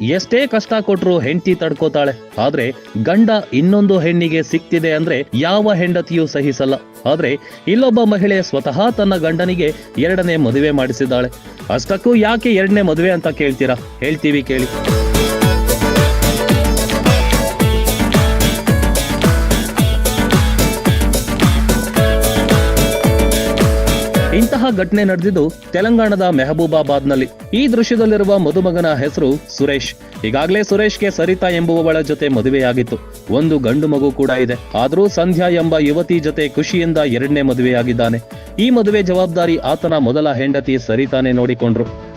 ಎಷ್ಟೇ ಕಷ್ಟ ಕೊಟ್ರು ಹೆಂಡತಿ ತಡ್ಕೋತಾಳೆ. ಆದ್ರೆ ಗಂಡ ಇನ್ನೊಂದು ಹೆಣ್ಣಿಗೆ ಸಿಕ್ತಿದೆ ಅಂದ್ರೆ ಯಾವ ಹೆಂಡತಿಯೂ ಸಹಿಸಲ್ಲ. ಆದ್ರೆ ಇಲ್ಲೊಬ್ಬ ಮಹಿಳೆ ಸ್ವತಃ ತನ್ನ ಗಂಡನಿಗೆ ಎರಡನೇ ಮದುವೆ ಮಾಡಿಸಿದ್ದಾಳೆ. ಅಷ್ಟಕ್ಕೂ ಯಾಕೆ ಎರಡನೇ ಮದುವೆ ಅಂತ ಕೇಳ್ತೀರಾ? ಹೇಳ್ತೀವಿ ಕೇಳಿ. ಇಂತಹ ಘಟನೆ ನಡೆದಿದ್ದು ತೆಲಂಗಾಣದ ಮೆಹಬೂಬಾಬಾದ್ನಲ್ಲಿ. ಈ ದೃಶ್ಯದಲ್ಲಿರುವ ಮದುಮಗನ ಹೆಸರು ಸುರೇಶ್. ಈಗಾಗಲೇ ಸುರೇಶ್ಗೆ ಸರಿತಾ ಎಂಬುವವಳ ಜೊತೆ ಮದುವೆಯಾಗಿತ್ತು. ಒಂದು ಗಂಡು ಮಗು ಕೂಡ ಇದೆ. ಆದರೂ ಸಂಧ್ಯಾ ಎಂಬ ಯುವತಿ ಜೊತೆ ಖುಷಿಯಿಂದ ಎರಡನೇ ಮದುವೆಯಾಗಿದ್ದಾನೆ. ಈ ಮದುವೆ ಜವಾಬ್ದಾರಿ ಆತನ ಮೊದಲ ಹೆಂಡತಿ ಸರಿತಾನೆ ನೋಡಿಕೊಂಡ್ರು.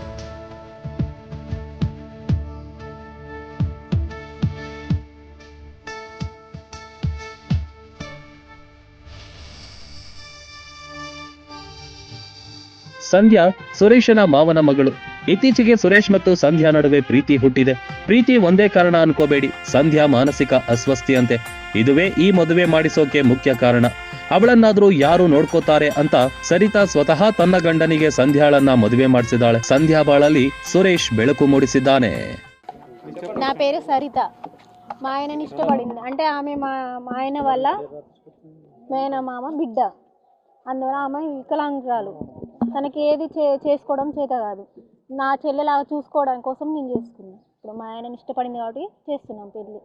ಸಂಧ್ಯಾ ಸುರೇಶನ ಮಾವನ ಮಗಳು. ಇತ್ತೀಚೆಗೆ ಸುರೇಶ್ ಮತ್ತು ಸಂಧ್ಯಾ ನಡುವೆ ಪ್ರೀತಿ ಹುಟ್ಟಿದೆ. ಪ್ರೀತಿ ಒಂದೇ ಕಾರಣ ಅನ್ಕೋಬೇಡಿ. ಸಂಧ್ಯಾ ಮಾನಸಿಕ ಅಸ್ವಸ್ಥಿಯಂತೆ. ಇದುವೇ ಈ ಮದುವೆ ಮಾಡಿಸೋಕೆ ಮುಖ್ಯ ಕಾರಣ. ಅವಳನ್ನಾದ್ರೂ ಯಾರು ನೋಡ್ಕೋತಾರೆ ಅಂತ ಸರಿತಾ ಸ್ವತಃ ತನ್ನ ಗಂಡನಿಗೆ ಸಂಧ್ಯಾಳನ್ನ ಮದುವೆ ಮಾಡಿಸಿದಾಳೆ ಸಂಧ್ಯಾ ಬಾಳಲ್ಲಿ ಸುರೇಶ್ ಬೆಳಕು ಮೂಡಿಸಿದ್ದಾನೆ. నా పేరు ಸರಿತಾ. ಮಾಯನ ఇష్టపడింది అంటే ఆమె మా ಮಾಮ ಬಿಡ್ಡ. ಅಂದ್ರೆ ಆಮೆ బిడ్డ తనకి ఏది చే చేసుకోవడం చేత కాదు. నా చెల్లెలాగా చూసుకోవడం కోసం నేను చేసుకున్నాను ఇప్పుడు మా ఆయనని ఇష్టపడింది కాబట్టి చేస్తున్నాం పెళ్ళి.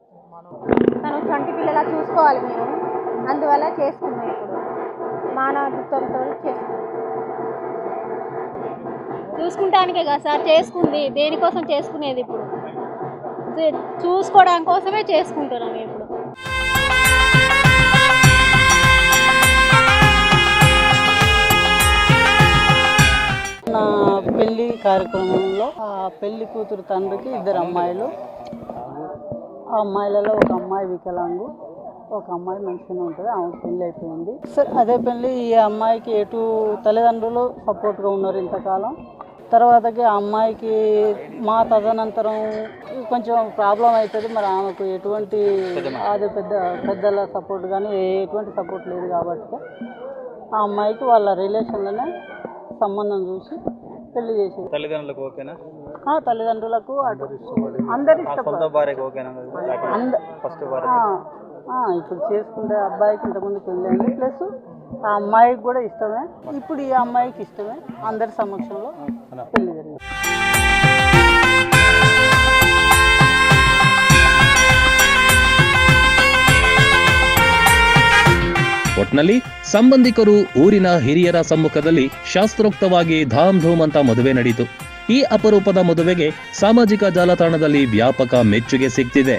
తను చంటి పిల్లలా చూసుకోవాలి మేము అందువల్ల చేసుకున్నాం ఇప్పుడు. మానవత్వంతో చేసుకున్నాం. చూసుకుంటానికే కదా సార్ చేసుకుంది. దేనికోసం చేసుకునేది ఇప్పుడు? చూసుకోవడం కోసమే చేసుకుంటున్నాం ఇప్పుడు. కార్యక్రమంలో ఆ పెళ్ళి కూతురు తండ్రికి ఇద్దరు అమ్మాయిలు. ఆ అమ్మాయిలలో ఒక అమ్మాయి వికలాంగు ఒక అమ్మాయి మంచిగానే ఉంటుంది ఆమె పెళ్ళి అయిపోయింది. సరే అదే పెళ్ళి ఈ అమ్మాయికి ఎటు తల్లిదండ్రులు సపోర్ట్గా ఉన్నారు ఇంతకాలం. తర్వాతకి ఆ అమ్మాయికి మా తదనంతరం కొంచెం ప్రాబ్లం అవుతుంది మరి ఆమెకు ఎటువంటి అదే పెద్ద పెద్దల సపోర్ట్ కానీ ఎటువంటి సపోర్ట్ లేదు కాబట్టి ఆ అమ్మాయికి వాళ్ళ రిలేషన్లోనే సంబంధం చూసి పెళ్ళి చేసేది తల్లిదండ్రులకు ఓకేనా? ఆ, తల్లిదండ్రులకు అటు. అందరు ఆ సొంత ఇష్టపడతారు భార్యకు ఓకేనా? అంద ఫస్ట్ భార్య ఆ, ఆ, ఇప్పుడు చేసుకుంటే అబ్బాయికి ఇంతకుముందు పెళ్ళి అయింది ప్లస్ ఆ అమ్మాయికి కూడా ఇష్టమే. ఇప్పుడు ఈ అమ్మాయికి ఇష్టమే. అందరి సమక్షంలో పెళ్ళి జరిగింది. ಒಟ್ನಲ್ಲಿ ಸಂಬಂಧಿಕರು ಊರಿನ ಹಿರಿಯರ ಸಮ್ಮುಖದಲ್ಲಿ ಶಾಸ್ತ್ರೋಕ್ತವಾಗಿ ಧಾಮ್ ಧೂಮ್ ಅಂತ ಮದುವೆ ನಡೆಯಿತು ಈ ಅಪರೂಪದ ಮದುವೆಗೆ ಸಾಮಾಜಿಕ ಜಾಲತಾಣದಲ್ಲಿ ವ್ಯಾಪಕ ಮೆಚ್ಚುಗೆ ಸಿಗ್ತಿದೆ